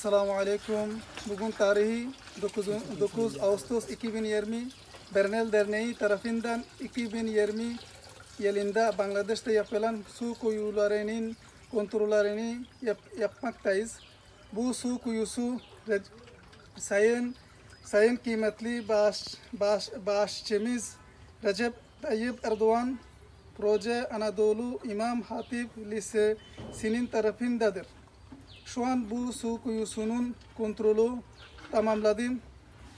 Esselamu Aleyküm. Bugün tarihi 9, 9 Ağustos 2020 Bernel Derneği tarafından 2020 yılında Bangladeş'te yapılan su kuyularının kontrollerini yap, yapmaktayız. Bu su kuyusu Sayın Sayın kıymetli baş, baş, başçımız Recep Tayyip Erdoğan Proje Anadolu İmam Hatip Lisesi'nin tarafındadır. Şu an bu su kuyusunun kontrolü tamamladım.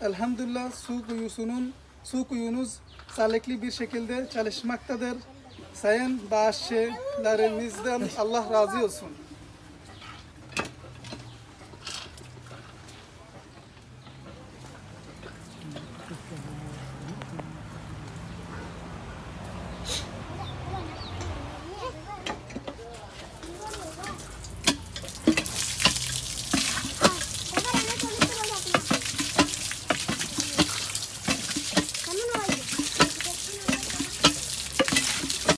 Elhamdülillah su kuyusunun su kuyunuz sağlıklı bir şekilde çalışmaktadır. Sayın bağışçılarımızdan Allah razı olsun.